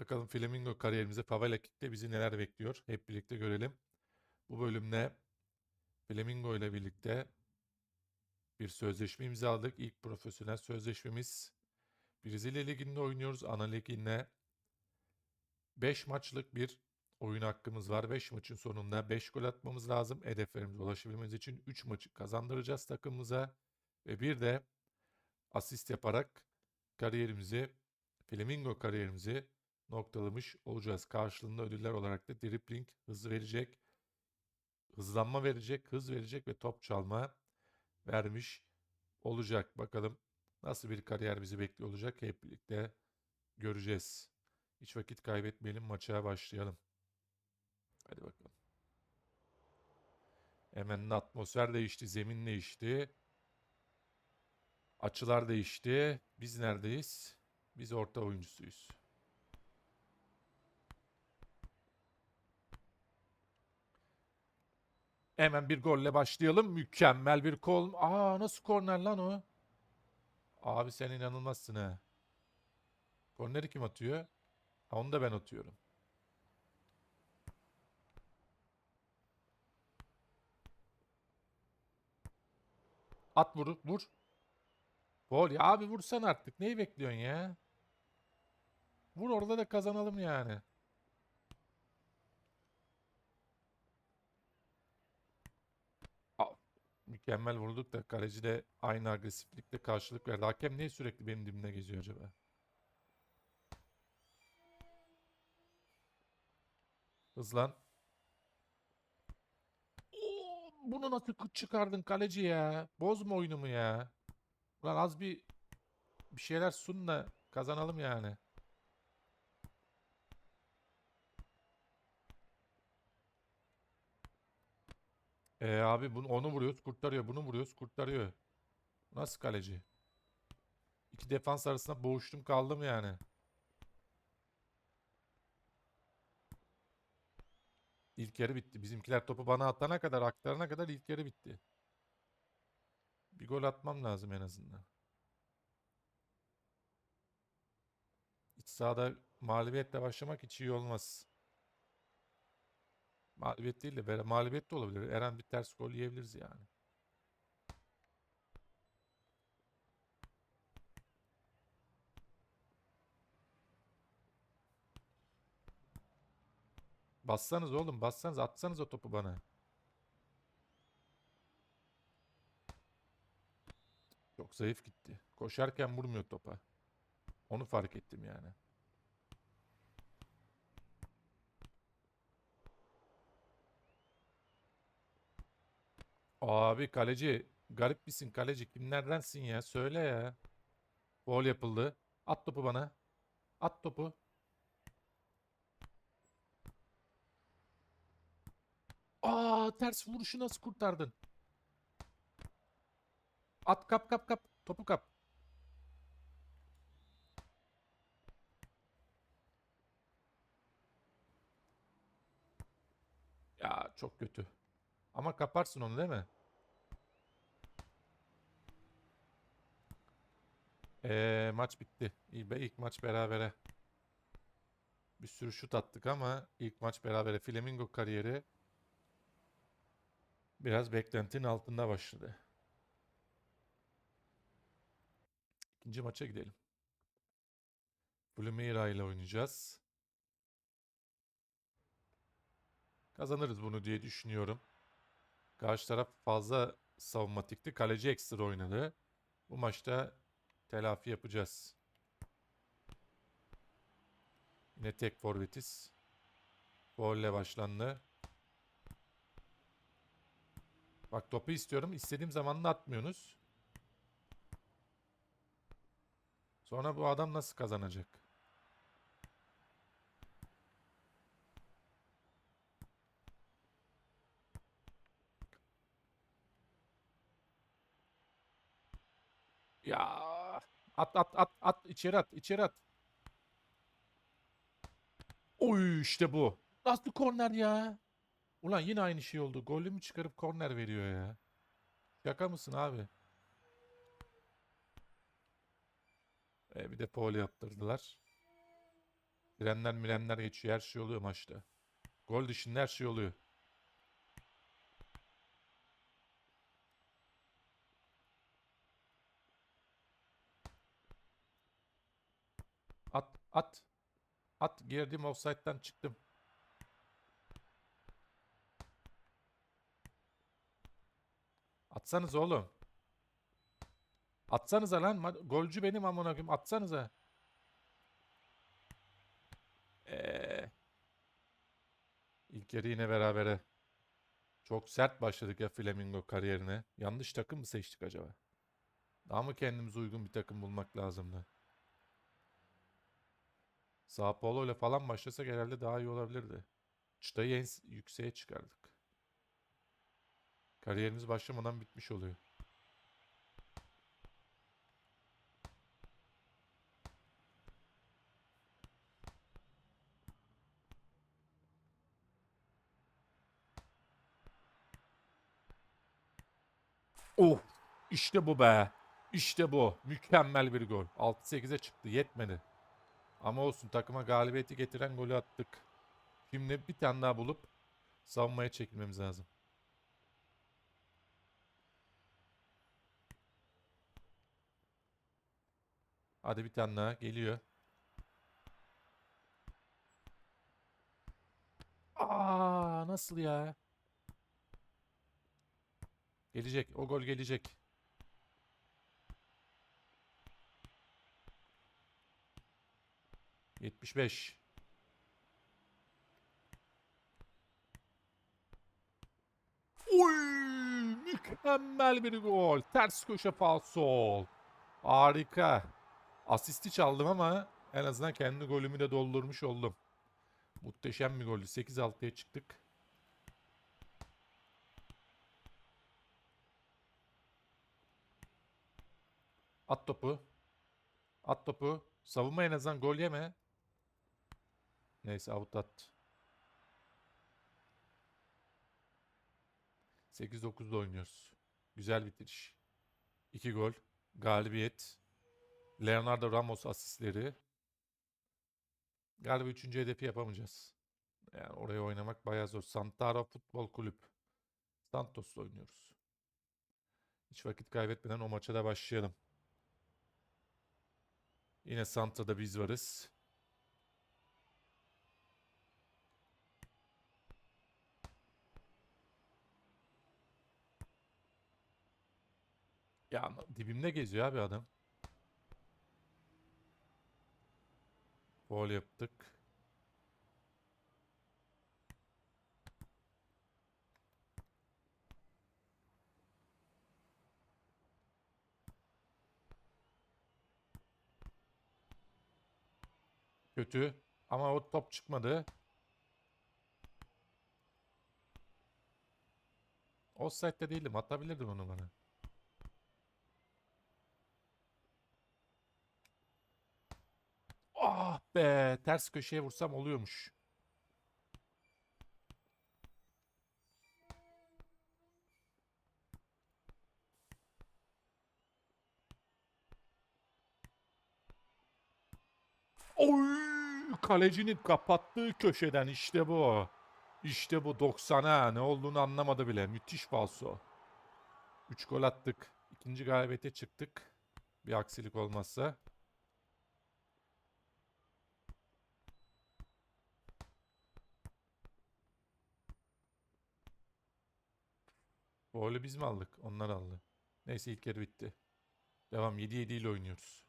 Bakalım Flamingo kariyerimizde Favela Kick'te bizi neler bekliyor. Hep birlikte görelim. Bu bölümde Flamingo ile birlikte bir sözleşme imzaladık. İlk profesyonel sözleşmemiz. Brezilya Ligi'nde oynuyoruz. Ana Ligi'nde 5 maçlık bir oyun hakkımız var. 5 maçın sonunda 5 gol atmamız lazım. Hedeflerimize ulaşabilmemiz için 3 maçı kazandıracağız takımımıza. Ve bir de asist yaparak kariyerimizi, Flamingo kariyerimizi noktalamış olacağız. Karşılığında ödüller olarak da dribbling hızı verecek, hızlanma verecek, hız verecek ve top çalma vermiş olacak. Bakalım nasıl bir kariyer bizi bekliyor olacak hep birlikte göreceğiz. Hiç vakit kaybetmeyelim maça başlayalım. Hadi bakalım. Hemen atmosfer değişti, zemin değişti. Açılar değişti. Biz neredeyiz? Biz orta oyuncusuyuz. Hemen bir golle başlayalım. Mükemmel bir kol. Aa nasıl korner lan o? Abi sen inanılmazsın ha. Korneri kim atıyor? Ha, onu da ben atıyorum. At vur, vur. Gol ya abi vursan artık. Neyi bekliyorsun ya? Vur orada da kazanalım yani. Aa, Mükemmel vurduk da kaleci de aynı agresiflikle karşılık verdi. Hakem niye sürekli benim dibimde geziyor acaba? Hızlan. Oo, bunu nasıl çıkardın kaleci ya? Bozma oyunumu ya. Ulan az bir bir şeyler sun da kazanalım yani. E abi bunu onu vuruyoruz kurtarıyor. Bunu vuruyoruz kurtarıyor. Nasıl kaleci? İki defans arasında boğuştum kaldım yani. İlk yarı bitti. Bizimkiler topu bana atana kadar, aktarana kadar ilk yarı bitti. Bir gol atmam lazım en azından. İç sahada mağlubiyetle başlamak hiç iyi olmaz. Mağlubiyet değil de mağlubiyet de olabilir. Her an bir ters gol yiyebiliriz yani. Bassanız oğlum, bassanız atsanız o topu bana. Çok zayıf gitti. Koşarken vurmuyor topa. Onu fark ettim yani. Abi kaleci. Garip misin kaleci? Kimlerdensin ya? Söyle ya. Gol yapıldı. At topu bana. At topu. Aa ters vuruşu nasıl kurtardın? At kap kap kap. Topu kap. Ya çok kötü. Ama kaparsın onu değil mi? Ee, maç bitti. İlk, maç berabere. Bir sürü şut attık ama ilk maç berabere. Flamingo kariyeri biraz beklentinin altında başladı. İkinci maça gidelim. Flumeira ile oynayacağız. Kazanırız bunu diye düşünüyorum. Karşı taraf fazla savunmatikti. Kaleci ekstra oynadı. Bu maçta telafi yapacağız. Yine tek forvetiz. Golle başlandı. Bak topu istiyorum. İstediğim zaman atmıyorsunuz. Sonra bu adam nasıl kazanacak? Ya at at at at içeri at içeri at. Oy işte bu. Nasıl korner ya? Ulan yine aynı şey oldu. Golü mü çıkarıp korner veriyor ya? Şaka mısın abi? E, bir de foul yaptırdılar. Frenler mirenler geçiyor. Her şey oluyor maçta. Gol dışında her şey oluyor. At at. Girdim offside'den çıktım. Atsanız oğlum. Atsanıza lan. Golcü benim amına koyayım. Atsanıza. Eee. İlk yarı yine berabere. Çok sert başladık ya Flamingo kariyerine. Yanlış takım mı seçtik acaba? Daha mı kendimize uygun bir takım bulmak lazımdı? Sao Paulo ile falan başlasak herhalde daha iyi olabilirdi. Çıtayı en yükseğe çıkardık. Kariyerimiz başlamadan bitmiş oluyor. Oh! İşte bu be. İşte bu. Mükemmel bir gol. 6-8'e çıktı. Yetmedi. Ama olsun takıma galibiyeti getiren golü attık. Şimdi bir tane daha bulup savunmaya çekilmemiz lazım. Hadi bir tane daha geliyor. Aa nasıl ya? Gelecek. O gol gelecek. Yetmiş beş. Uy, mükemmel bir gol. Ters köşe falsol. Harika. Asisti çaldım ama en azından kendi golümü de doldurmuş oldum. Muhteşem bir goldü. 8-6'ya çıktık. At topu. At topu. Savunma en azından gol yeme. Neyse out at. 8-9'da oynuyoruz. Güzel bitiriş. 2 gol. Galibiyet. Leonardo Ramos asistleri. Galiba 3. hedefi yapamayacağız. Yani oraya oynamak bayağı zor. Santara Futbol Kulüp. Santos'la oynuyoruz. Hiç vakit kaybetmeden o maça da başlayalım. Yine Santra'da biz varız. Ya dibimde geziyor abi adam. Gol yaptık. Kötü. Ama o top çıkmadı. Offside'de değildim. Atabilirdim onu bana. Ah be. Ters köşeye vursam oluyormuş. Oy! Kalecinin kapattığı köşeden işte bu. İşte bu 90'a ne olduğunu anlamadı bile. Müthiş falso. 3 gol attık. İkinci galibiyete çıktık. Bir aksilik olmazsa. Golü biz mi aldık? Onlar aldı. Neyse ilk yarı bitti. Devam 7-7 ile oynuyoruz.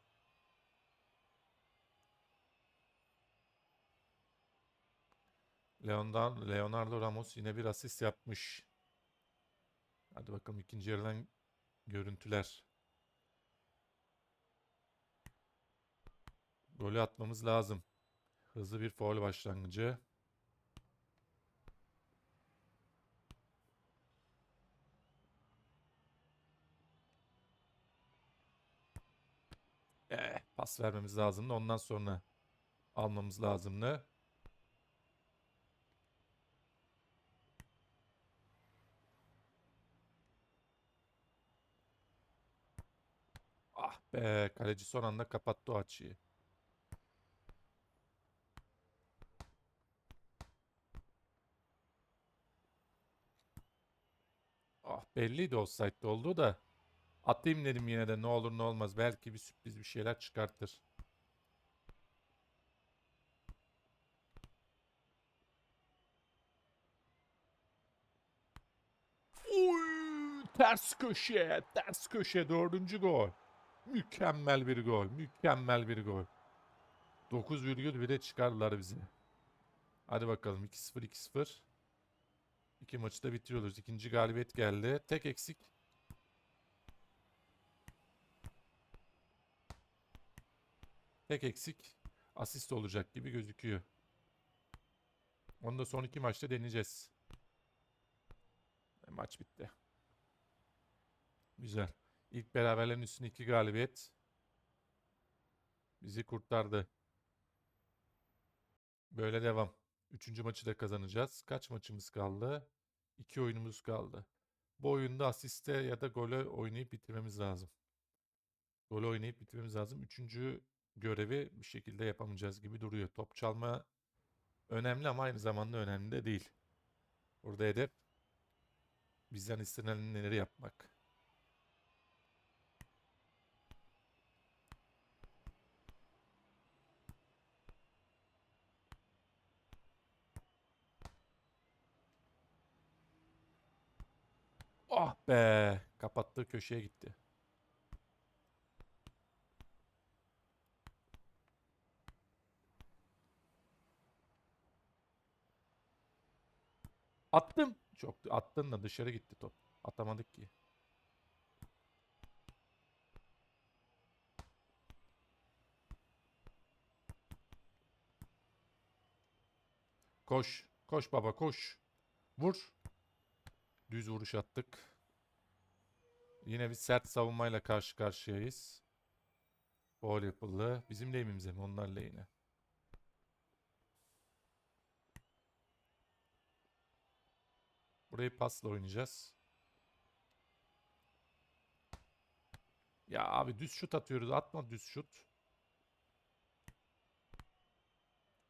Leonardo, Ramos yine bir asist yapmış. Hadi bakalım ikinci yarıdan görüntüler. Golü atmamız lazım. Hızlı bir faul başlangıcı. Eh, pas vermemiz lazımdı. Ondan sonra almamız lazımdı. Ah be kaleci son anda kapattı o açıyı. Ah belliydi offside'de olduğu da. Atayım dedim yine de ne olur ne olmaz. Belki bir sürpriz bir şeyler çıkartır. Oy, ters köşe, ters köşe dördüncü gol. Mükemmel bir gol, mükemmel bir gol. 9,1'e çıkardılar bizi. Hadi bakalım 2-0 2-0. İki maçı da bitiriyoruz. İkinci galibiyet geldi. Tek eksik. Tek eksik asist olacak gibi gözüküyor. Onu da son iki maçta deneyeceğiz. Ve Maç bitti. Güzel. İlk beraberlerin üstüne iki galibiyet. Bizi kurtardı. Böyle devam. Üçüncü maçı da kazanacağız. Kaç maçımız kaldı? İki oyunumuz kaldı. Bu oyunda asiste ya da gole oynayıp bitirmemiz lazım. Gole oynayıp bitirmemiz lazım. Üçüncü görevi bir şekilde yapamayacağız gibi duruyor. Top çalma önemli ama aynı zamanda önemli de değil. Burada hedef bizden istenenleri yapmak. Ah be! Kapattığı köşeye gitti. Attım. Çok attın da dışarı gitti top. Atamadık ki. Koş. Koş baba koş. Vur. Düz vuruş attık. Yine bir sert savunmayla karşı karşıyayız. Foul yapıldı. Bizim lehimize mi? Onlar lehine. Burayı pasla oynayacağız. Ya abi düz şut atıyoruz. Atma düz şut.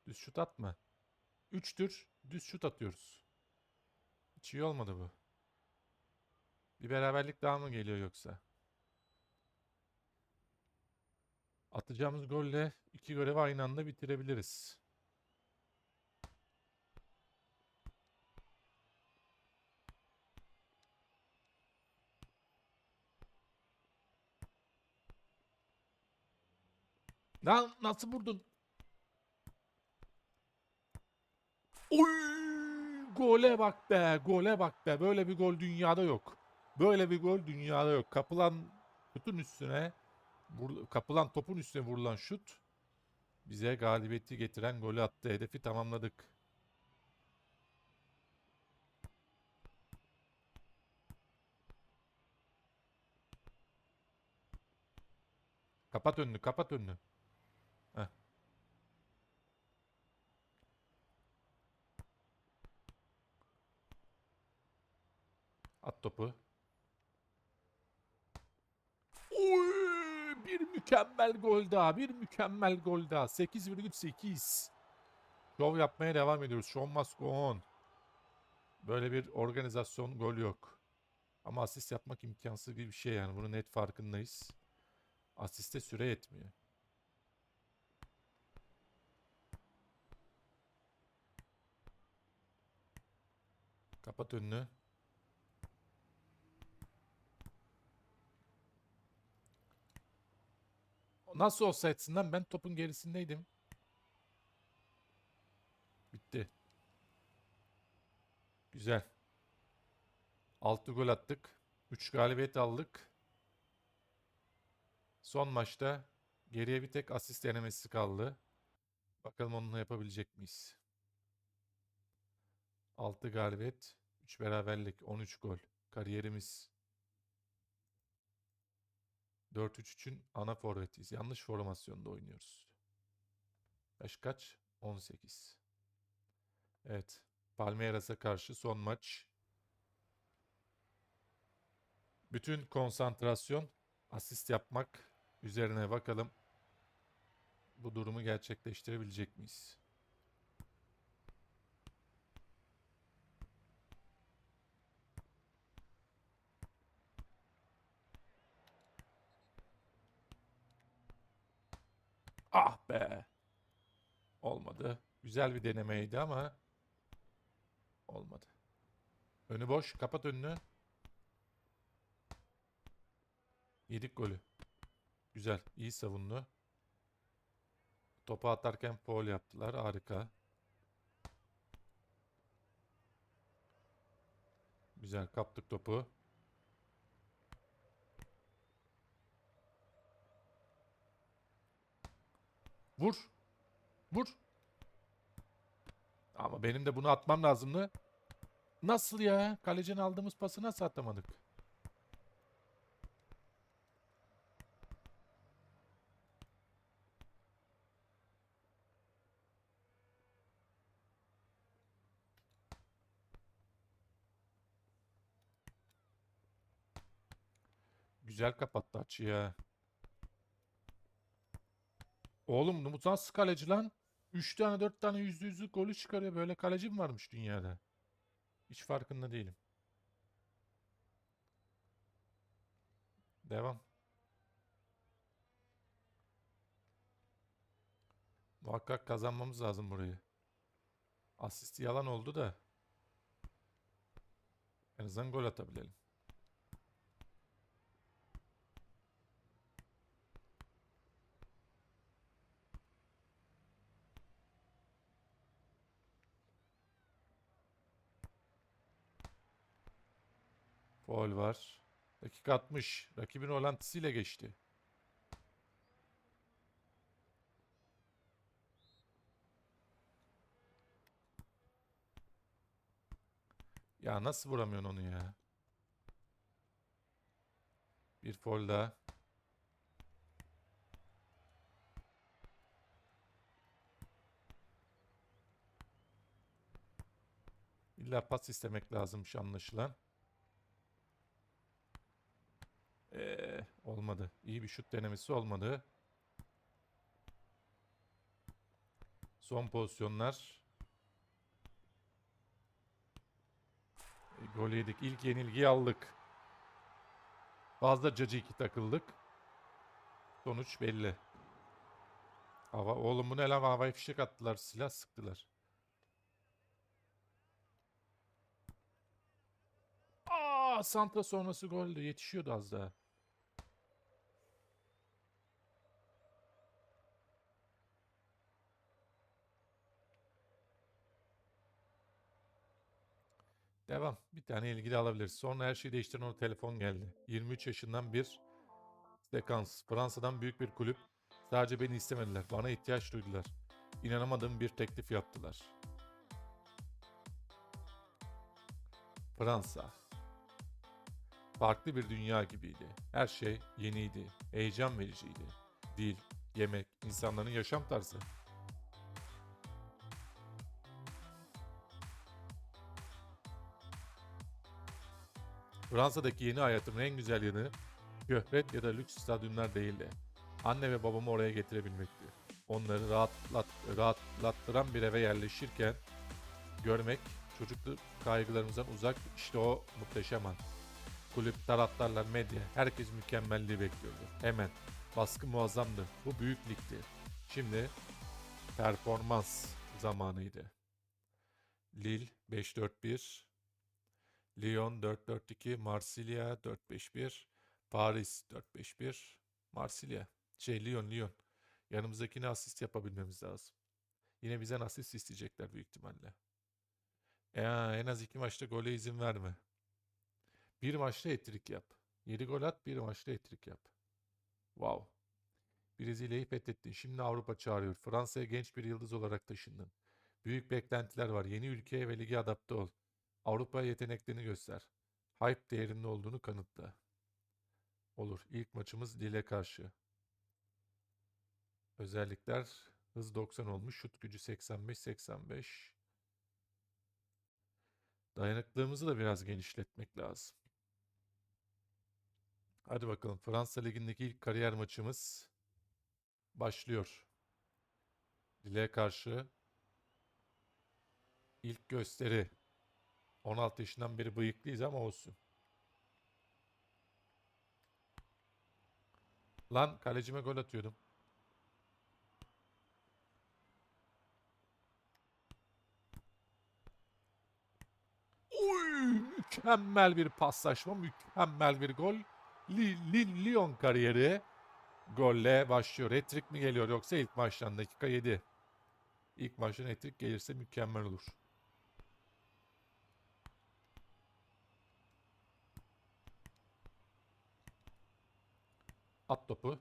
Düz şut atma. Üçtür. Düz şut atıyoruz. Hiç iyi olmadı bu. Bir beraberlik daha mı geliyor yoksa? Atacağımız golle iki görevi aynı anda bitirebiliriz. Lan nasıl vurdun? Oy! Gole bak be, gole bak be. Böyle bir gol dünyada yok. Böyle bir gol dünyada yok. Kapılan şutun üstüne, kapılan topun üstüne vurulan şut bize galibiyeti getiren golü attı. Hedefi tamamladık. Kapat önünü, kapat önünü. At topu. Oy! Bir mükemmel gol daha. Bir mükemmel gol daha. 8,8. Şov yapmaya devam ediyoruz. Show must go on. Böyle bir organizasyon gol yok. Ama asist yapmak imkansız bir şey yani. Bunun net farkındayız. Asiste süre yetmiyor. Kapat önünü. Nasıl olsa etsinler ben topun gerisindeydim. Bitti. Güzel. 6 gol attık. 3 galibiyet aldık. Son maçta geriye bir tek asist denemesi kaldı. Bakalım onunla yapabilecek miyiz? 6 galibiyet, 3 beraberlik, 13 gol. Kariyerimiz 4-3-3'ün ana forvetiyiz. Yanlış formasyonda oynuyoruz. Yaş kaç? 18. Evet. Palmeiras'a karşı son maç. Bütün konsantrasyon asist yapmak üzerine bakalım. Bu durumu gerçekleştirebilecek miyiz? Ah be. Olmadı. Güzel bir denemeydi ama olmadı. Önü boş. Kapat önünü. Yedik golü. Güzel. iyi savundu. Topu atarken foul yaptılar. Harika. Güzel. Kaptık topu. Vur. Vur. Ama benim de bunu atmam lazımdı. Nasıl ya? Kalecinin aldığımız pası nasıl atamadık? Güzel kapattı açıyı. Oğlum bu nasıl kaleci lan? 3 tane 4 tane yüzde yüzlük golü çıkarıyor. Böyle kaleci mi varmış dünyada? Hiç farkında değilim. Devam. Muhakkak kazanmamız lazım burayı. Asist yalan oldu da. En azından gol atabilelim. Foul var. Dakika 60. Rakibin orantısıyla geçti. Ya nasıl vuramıyorsun onu ya? Bir foul daha. İlla pas istemek lazımmış anlaşılan. Ee, olmadı. İyi bir şut denemesi olmadı. Son pozisyonlar. E, gol yedik. İlk yenilgiyi aldık. Fazla cacı iki takıldık. Sonuç belli. Hava, oğlum bu ne lan? Havai fişek attılar. Silah sıktılar. Aa, Santa sonrası goldü. Yetişiyordu az daha. Devam. Bir tane ilgili alabiliriz. Sonra her şeyi değiştiren o telefon geldi. 23 yaşından bir sekans. Fransa'dan büyük bir kulüp. Sadece beni istemediler. Bana ihtiyaç duydular. İnanamadığım bir teklif yaptılar. Fransa. Farklı bir dünya gibiydi. Her şey yeniydi. Heyecan vericiydi. Dil, yemek, insanların yaşam tarzı. Fransa'daki yeni hayatımın en güzel yanı şöhret ya da lüks stadyumlar değildi. Anne ve babamı oraya getirebilmekti. Onları rahatlat, rahatlattıran bir eve yerleşirken görmek, çocukluk kaygılarımızdan uzak işte o muhteşem an. Kulüp, taraftarlar, medya, herkes mükemmelliği bekliyordu. Hemen. Baskı muazzamdı. Bu büyük ligdi. Şimdi performans zamanıydı. Lille 5-4-1, Lyon 4-4-2, Marsilya 4-5-1, Paris 4-5-1, Marsilya. Şey Lyon, Lyon. Yanımızdakine asist yapabilmemiz lazım. Yine bizden asist isteyecekler büyük ihtimalle. E, en az iki maçta gole izin verme. Bir maçta etrik yap. 7 gol at, bir maçta etrik yap. Wow. Brezilya'yı fethettin. Şimdi Avrupa çağırıyor. Fransa'ya genç bir yıldız olarak taşındın. Büyük beklentiler var. Yeni ülkeye ve lige adapte ol. Avrupa'ya yeteneklerini göster. Hype değerinde olduğunu kanıtla. Olur. İlk maçımız Lille karşı. Özellikler hız 90 olmuş. Şut gücü 85-85. Dayanıklılığımızı da biraz genişletmek lazım. Hadi bakalım. Fransa Ligi'ndeki ilk kariyer maçımız başlıyor. Lille'ye karşı ilk gösteri. 16 yaşından beri bıyıklıyız ama olsun. Lan kalecime gol atıyordum. Oy! Mükemmel bir paslaşma, mükemmel bir gol. Li, Lyon kariyeri golle başlıyor. Hattrick mi geliyor yoksa ilk maçtan dakika 7. İlk maçtan hattrick gelirse mükemmel olur. At topu.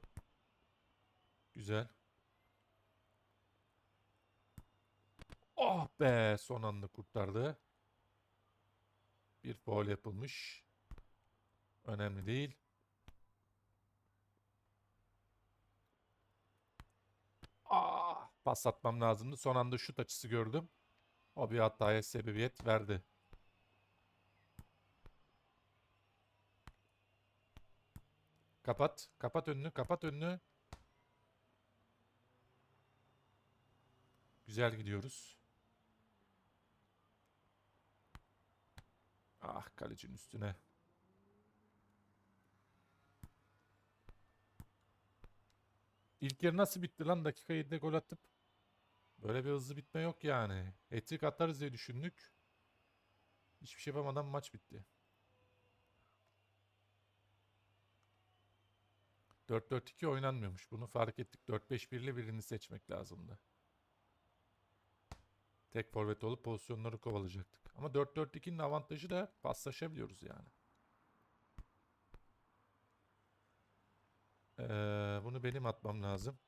Güzel. Oh be son anda kurtardı. Bir faul yapılmış. Önemli değil. Ah, pas atmam lazımdı. Son anda şut açısı gördüm. O bir hataya sebebiyet verdi. Kapat. Kapat önünü. Kapat önünü. Güzel gidiyoruz. Ah kalecinin üstüne. İlk yarı nasıl bitti lan? Dakika 7'de gol atıp. Böyle bir hızlı bitme yok yani. Hat-trick atarız diye düşündük. Hiçbir şey yapamadan maç bitti. 4-4-2 oynanmıyormuş. Bunu fark ettik. 4-5-1'li birini seçmek lazımdı. Tek forvet olup pozisyonları kovalayacaktık. Ama 4-4-2'nin avantajı da paslaşabiliyoruz yani. Ee, bunu benim atmam lazım.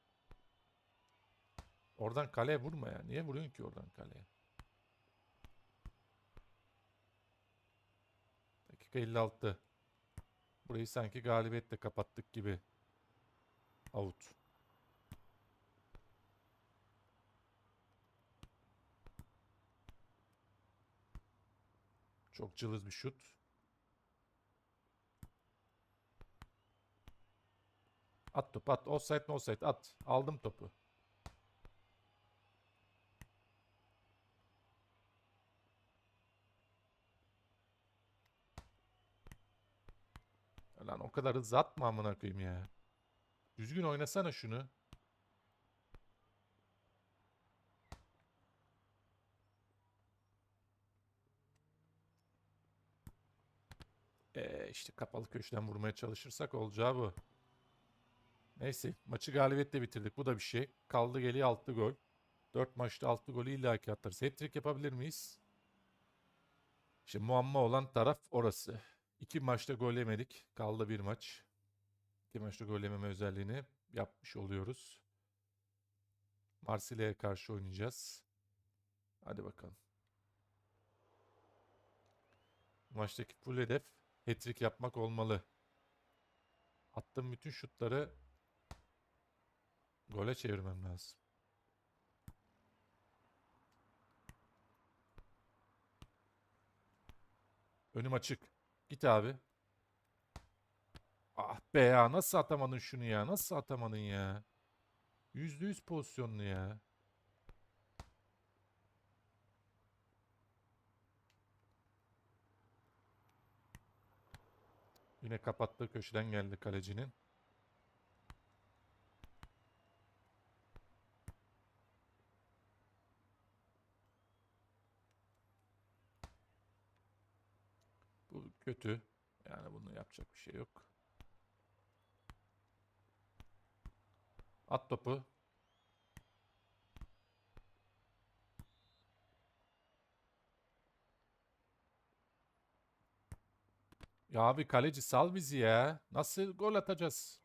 Oradan kaleye vurma ya. Niye vuruyorsun ki oradan kaleye? Dakika 56. Burayı sanki galibiyetle kapattık gibi. Out. Çok cılız bir şut. At topu at. Offside no offside at. Aldım topu. Lan o kadar hızlı atma amına koyayım ya. Düzgün oynasana şunu. Ee, işte kapalı köşeden vurmaya çalışırsak olacağı bu. Neyse maçı galibiyetle bitirdik. Bu da bir şey. Kaldı geliyor 6 gol. 4 maçta 6 golü illaki atarız. Hat-trick yapabilir miyiz? İşte muamma olan taraf orası. 2 maçta gol yemedik. Kaldı bir maç. 2 maçta gol yememe özelliğini yapmış oluyoruz. Marsilya'ya karşı oynayacağız. Hadi bakalım. Maçtaki full hedef hat-trick yapmak olmalı. Attığım bütün şutları gole çevirmem lazım. Önüm açık. Git abi. Ah be ya nasıl atamadın şunu ya? Nasıl atamadın ya? Yüzde yüz pozisyonlu ya. Yine kapattığı köşeden geldi kalecinin. Bu kötü. Yani bunu yapacak bir şey yok. At topu. Ya abi kaleci sal bizi ya. Nasıl gol atacağız?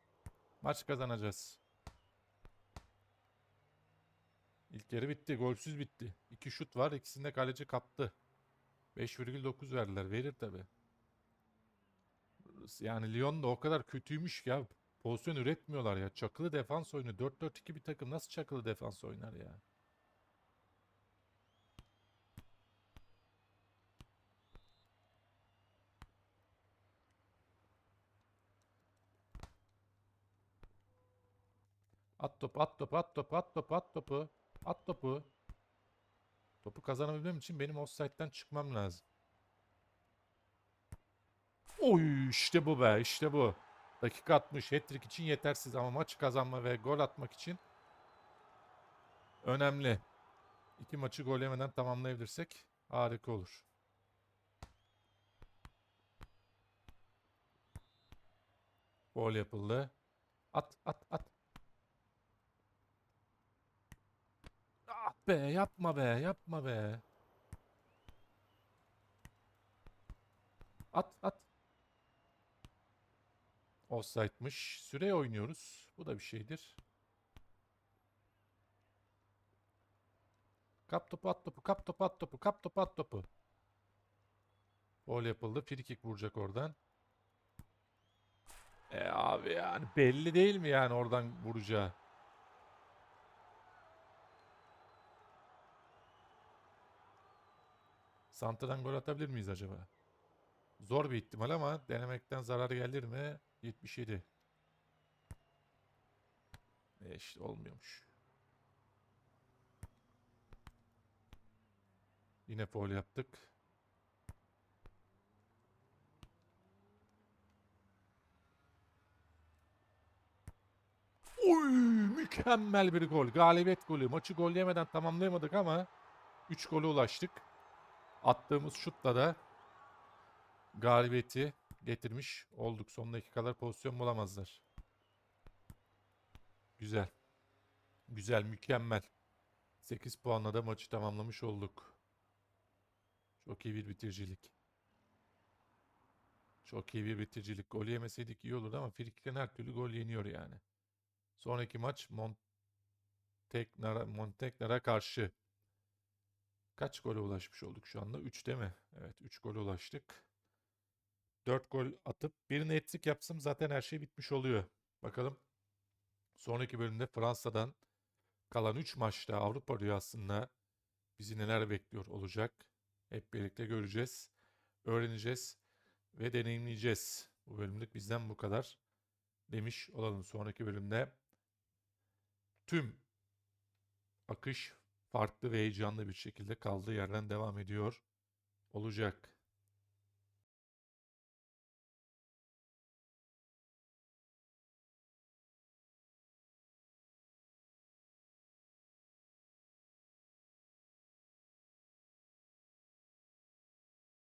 Maç kazanacağız. İlk yarı bitti. Golsüz bitti. İki şut var. İkisinde kaleci kaptı. 5,9 verdiler. Verir tabi. Yani Lyon da o kadar kötüymüş ki ya. Pozisyon üretmiyorlar ya. Çakılı defans oyunu. 4-4-2 bir takım nasıl çakılı defans oynar ya? At topu, at topu, at topu, at topu, at topu. At topu. Topu kazanabilmem için benim offside'den çıkmam lazım. Oy işte bu be işte bu. Dakika 60 hat-trick için yetersiz ama maç kazanma ve gol atmak için önemli. İki maçı gol yemeden tamamlayabilirsek harika olur. Gol yapıldı. At at at. Ah be yapma be yapma be. At at. Offside'mış. Süre oynuyoruz. Bu da bir şeydir. Kap topu at topu. Kap topu at topu. Kap topu at topu. Gol yapıldı. Free kick vuracak oradan. E abi yani belli değil mi yani oradan vuracağı? Santra'dan gol atabilir miyiz acaba? Zor bir ihtimal ama denemekten zarar gelir mi? 77. E işte olmuyormuş. Yine foul yaptık. Uy, mükemmel bir gol. Galibiyet golü. Maçı gol yemeden tamamlayamadık ama 3 gole ulaştık. Attığımız şutla da galibiyeti getirmiş olduk. Son dakikalar pozisyon bulamazlar. Güzel. Güzel, mükemmel. 8 puanla da maçı tamamlamış olduk. Çok iyi bir bitiricilik. Çok iyi bir bitiricilik. Gol yemeseydik iyi olurdu ama frikikten her türlü gol yeniyor yani. Sonraki maç Montegnara, Montegnara karşı. Kaç gole ulaşmış olduk şu anda? 3 değil mi? Evet 3 gole ulaştık. 4 gol atıp bir netlik yapsam zaten her şey bitmiş oluyor. Bakalım. Sonraki bölümde Fransa'dan kalan 3 maçta Avrupa rüyasında bizi neler bekliyor olacak. Hep birlikte göreceğiz, öğreneceğiz ve deneyimleyeceğiz. Bu bölümlük bizden bu kadar demiş olalım. Sonraki bölümde tüm akış farklı ve heyecanlı bir şekilde kaldığı yerden devam ediyor olacak.